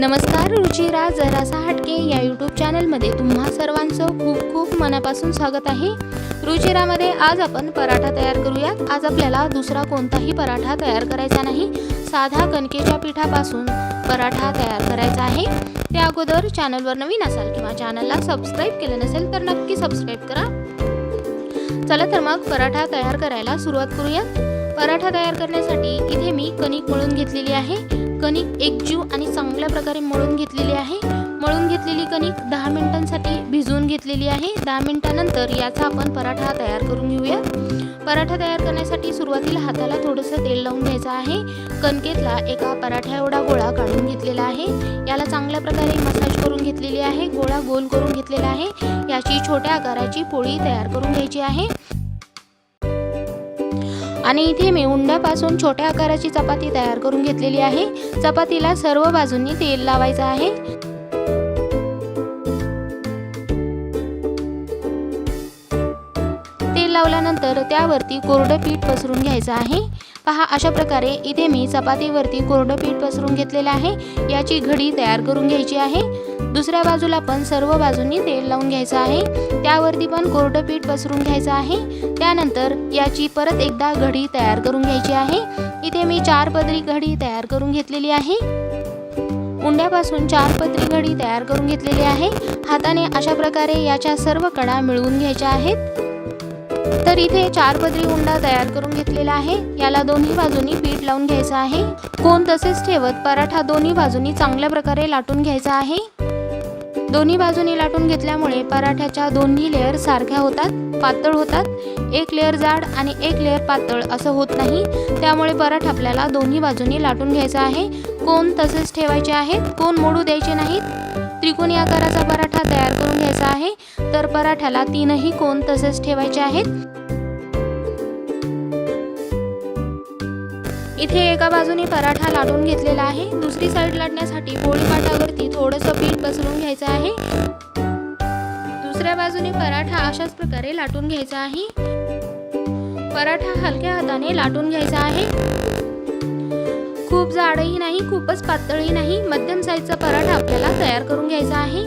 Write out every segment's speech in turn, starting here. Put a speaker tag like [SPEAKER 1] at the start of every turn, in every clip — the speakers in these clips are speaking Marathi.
[SPEAKER 1] नमस्कार रुचिरा जरासा हटके या यूट्यूब चॅनलमध्ये तुम्हा सर्वांचं खूप खूप मनापासून स्वागत आहे. रुचिरामध्ये आज आपण पराठा तयार करूयात. आज आपल्याला दुसरा कोणताही पराठा तयार करायचा नाही. साधा कणकेच्या पिठापासून पराठा तयार करायचा आहे. त्या अगोदर चॅनलवर नवीन असाल किंवा चॅनलला सबस्क्राईब केलं नसेल तर नक्की सबस्क्राईब करा. चला तर मग पराठा तयार करायला सुरुवात करूयात. पराठा तयार करण्यासाठी इथे मी कणिक मळून घेतलेली आहे. कणिक एकजीव आणि चांगल्या प्रकारे मळून घेतलेली आहे. मळून घेतलेली कणिक दहा मिनिटांसाठी भिजवून घेतलेली आहे. दहा मिनिटानंतर याचा आपण पराठा तयार करून घेऊया. पराठा तयार करण्यासाठी सुरुवातीला हाताला थोडंसं तेल लावून घ्यायचं आहे. कणकेतला एका पराठ्या एवढा गोळा काढून घेतलेला आहे. याला चांगल्या प्रकारे मसाज करून घेतलेली आहे. गोळा गोल करून घेतलेला आहे. याची छोट्या आकाराची पोळी तयार करून घ्यायची आहे. आणि इथे मी उंड्यापासून छोट्या आकाराची चपाती तयार करून घेतलेली आहे. चपातीला सर्व बाजूंनी तेल लावायचं आहे. तेल लावल्यानंतर त्यावरती कोरडं पीठ पसरून घ्यायचं आहे. पहा अशा प्रकारे इथे मी चपातीवरती कोरडं पीठ पसरून घेतलेलं आहे. याची घडी तयार करून घ्यायची आहे. दुसऱ्या बाजूला पण सर्व बाजूंनी तेल लावून घ्यायचं आहे. त्यावरती पण कोरडं पीठ पसरून घ्यायचं आहे. त्यानंतर याची परत एकदा घडी तयार करून घ्यायची आहे. इथे मी चार पदरी घडी तयार करून घेतलेली आहे. उंड्यापासून चार पदरी घडी तयार करून घेतलेली आहे. हाताने अशा प्रकारे याच्या सर्व कडा मिळवून घ्यायच्या आहेत. तर इथे चार पदरी उंडा तयार करून घेतलेला आहे. याला दोन्ही बाजूनी पीठ लावून घ्यायचं आहे. कोण तसेच ठेवत पराठा दोन्ही बाजूनी चांगल्या प्रकारे लाटून घ्यायचा आहे. दोन्ही बाजूनी लाटून घेतल्यामुळे पराठ्याच्या दोन्ही लेअर सारख्या होतात पातळ होतात. एक लेअर जाड आणि एक लेअर पातळ असं होत नाही. त्यामुळे पराठा आपल्याला दोन्ही बाजूनी लाटून घ्यायचा आहे. कोण तसेच ठेवायचे आहेत कोण मोडू द्यायचे नाहीत. त्रिकोणी आकाराचा पराठा तयार करून घ्यायचा आहे. तर पराठ्याला तीनही कोण तसेच ठेवायचे आहेत. इथे एका बाजूने पराठा लाटून घेतलेला आहे. दुसरी साईड लाटण्यासाठी पोळीपाटावरती थोडंसं पीठ पसरून घ्यायचं आहे. दुसऱ्या बाजूने पराठा अशाच प्रकारे लाटून घ्यायचा आहे. पराठा हलक्या हाताने लाटून घ्यायचा आहे. खूप जाडही नाही खूपच पातळही नाही. मध्यम साईजचा पराठा आपल्याला तयार करून घ्यायचा आहे.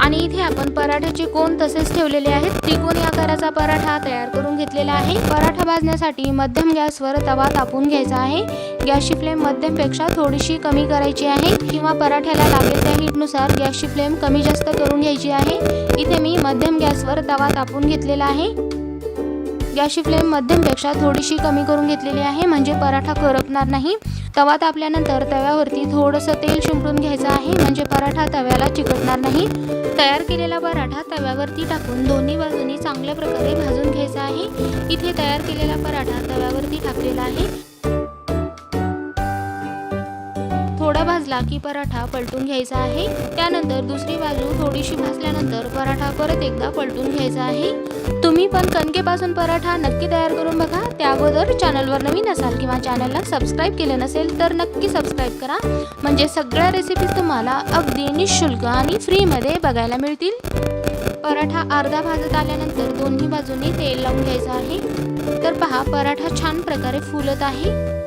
[SPEAKER 1] आणि इथे आपण पराठ्याचे कोण तसेच ठेवलेले आहेत त्रिकोणी आकाराचा पराठा तयार करून घेतलेला आहे. पराठा भाजण्यासाठी मध्यम गॅसवर तवा तापून घ्यायचा आहे. गॅसची फ्लेम मध्यमपेक्षा थोडीशी कमी करायची आहे किंवा पराठ्याला लागेल त्या हीटनुसार गॅसची फ्लेम कमी जास्त करून घ्यायची आहे. इथे मी मध्यम गॅसवर तवा तापून घेतलेला आहे. गॅसची फ्लेम मध्यमपेक्षा थोडीशी कमी करून घेतलेली आहे म्हणजे पराठा करपणार नाही. तवा तापल्यानंतर तव्यावरती थोडंसं तेल शिंपडून घ्यायचं आहे. म्हणजे पराठा तव्याला चिकटणार नाही. तयार केलेला पराठा तव्यावरती टाकून दोन्ही बाजूनी चांगल्या प्रकारे भाजून घ्यायचा आहे. इथे तयार केलेला पराठा तव्यावरती टाकलेला आहे. भाजला की पराठा पलटून घ्यायचा आहे. त्यानंतर दुसरी बाजू थोडीशी भाजल्यानंतर पराठा परत एकदा पलटून घ्यायचा आहे. तुम्ही पण कणकेपासून पराठा नक्की तयार करून बघा. त्या अगोदर चॅनलवर नवीन असाल किंवा चॅनलला सबस्क्राईब केलं नसेल तर नक्की सबस्क्राईब करा. म्हणजे सगळ्या रेसिपीज तुम्हाला अगदी निशुल्क आणि फ्रीमध्ये बघायला मिळतील. पराठा अर्धा भाजत आल्यानंतर दोन्ही बाजूंनी तेल लावून घ्यायचं आहे. तर पहा पराठा छान प्रकारे फुलत आहे.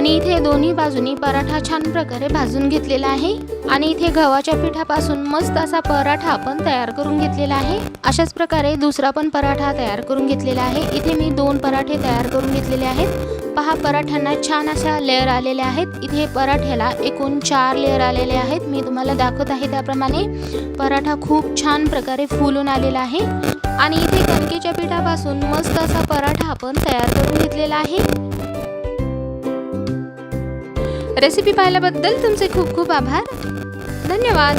[SPEAKER 1] आणि इथे दोन्ही बाजूनी पराठा छान प्रकारे भाजून घेतलेला आहे. आणि इथे गव्हाच्या पिठापासून मस्त असा पराठा आपण तयार करून घेतलेला आहे. अशाच प्रकारे दुसरा पण पराठा तयार करून घेतलेला आहे. इथे मी दोन पराठे तयार करून घेतलेले आहेत. पहा पराठ्यांना छान अशा लेअर आलेल्या आहेत. इथे पराठ्याला एकूण चार लेअर आलेले आहेत. मी तुम्हाला दाखवत आहे त्याप्रमाणे. पराठा खूप छान प्रकारे फुलून आलेला आहे. आणि इथे कणकेच्या पिठापासून मस्त असा पराठा आपण तयार करून घेतलेला आहे. रेसिपी पाहिल्याबद्दल तुमचे खूप खूप आभार. धन्यवाद.